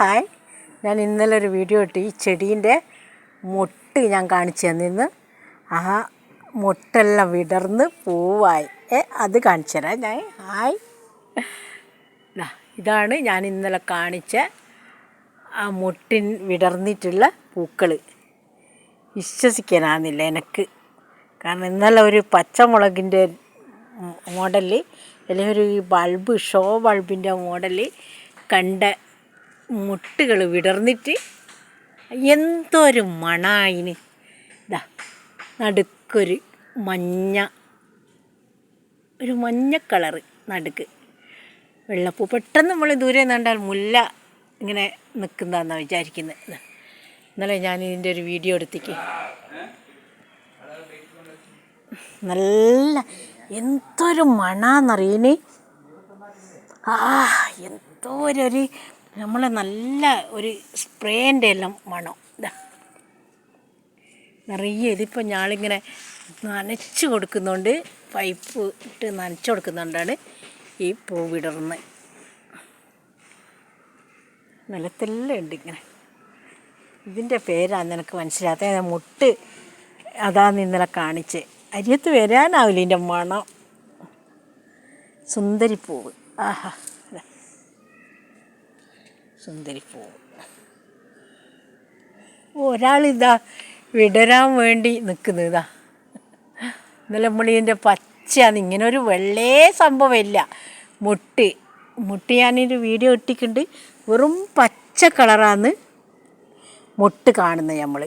Hi. ഞാൻ ഇന്നലെ ഒരു വീഡിയോ ഇട്ട് ഈ ചെടീന്റെ മൊട്ട് ഞാൻ കാണിച്ചു തന്നിന്ന്. ആ മൊട്ടെല്ലാം വിടർന്ന് പൂവായി. ഏ അത് കാണിച്ചു തരാം. ഞാൻ ഹായ്. ഇതാണ് ഞാൻ ഇന്നലെ കാണിച്ച ആ മൊട്ടിൻ വിടർന്നിട്ടുള്ള പൂക്കൾ വിശ്വസിക്കാനാകുന്നില്ല എനിക്ക്. കാരണം ഇന്നലെ ഒരു പച്ചമുളകിന്റെ മോഡൽ അല്ലെങ്കിൽ ഒരു ബൾബ് ഷോ ബൾബിന്റെ മോഡൽ കണ്ട മുട്ടുകൾ വിടർന്നിട്ട് എന്തൊരു മണായിന്. ഇതാ നടുക്കൊരു മഞ്ഞ ഒരു മഞ്ഞ കളറ് നടുക്ക്. വെള്ളപ്പൂ പെട്ടെന്ന് നമ്മൾ ദൂരെ നിന്നാൽ മുല്ല ഇങ്ങനെ നിൽക്കുന്നതാണെന്നാണ് വിചാരിക്കുന്നത്. ഇന്നലെ ഞാൻ ഇതിന്റെ ഒരു വീഡിയോ എടുത്തിക്ക്. നല്ല എന്തൊരു മണാന്നറിയന് ആ എന്തോ നമ്മളെ നല്ല ഒരു സ്പ്രേന്റെ എല്ലാം മണം. ഇതാ നിറയെ ഇതിപ്പോൾ ഞാളിങ്ങനെ നനച്ച് കൊടുക്കുന്നുണ്ട് പൈപ്പ് ഇട്ട് നനച്ച് കൊടുക്കുന്നുണ്ടാണ് ഈ പൂ വിടർന്ന്. നിലത്തെല്ലാം ഉണ്ട് ഇങ്ങനെ. ഇതിന്റെ പേരാണ് നിനക്ക് മനസ്സിലാത്ത? മുട്ട് അതാന്ന് ഇന്നലെ കാണിച്ച്. അരിയത്ത് വരാനാവില്ല ഇതിന്റെ മണം. സുന്ദരിപ്പൂവ്. ആഹാ. സുന്ദരിപ്പൂവ് ഒരാളിതാ വിടരാൻ വേണ്ടി നിൽക്കുന്നതാ. ഇന്നലെ നമ്മൾ ഇതിന്റെ പച്ചയാണ്. ഇങ്ങനെ ഒരു വെള്ളേ സംഭവമില്ല മുട്ട്. മുട്ട് ഞാനൊരു വീഡിയോ ഇട്ടിട്ടുണ്ട്. വെറും പച്ച കളറാണ് മുട്ട് കാണുന്നത് നമ്മൾ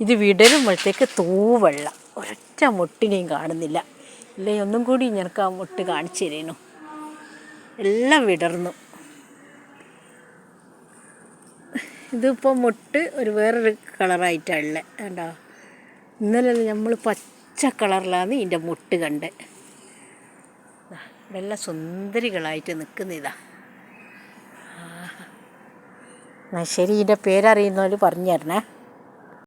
ഇത് വിടരുമ്പോഴത്തേക്ക് തൂവെള്ള ഒരൊറ്റ മുട്ടിനെയും കാണുന്നില്ല. ഇല്ലേ ഒന്നും കൂടി ഞങ്ങൾക്ക് ആ മുട്ട് കാണിച്ചു തരേനു. എല്ലാം വിടർന്നു. ഇതിപ്പോൾ മുട്ട് ഒരു വേറൊരു കളറായിട്ടാണ് കണ്ടോ? ഇന്നലെ നമ്മൾ പച്ച കളറിലാണ് ഇതിന്റെ മുട്ട് കണ്ട്. ഇതെല്ലാം സുന്ദരികളായിട്ട് നിൽക്കുന്നതാ എന്നാൽ ശരി ഇതിന്റെ പേരറിയുന്നവർ പറഞ്ഞു തരണേ.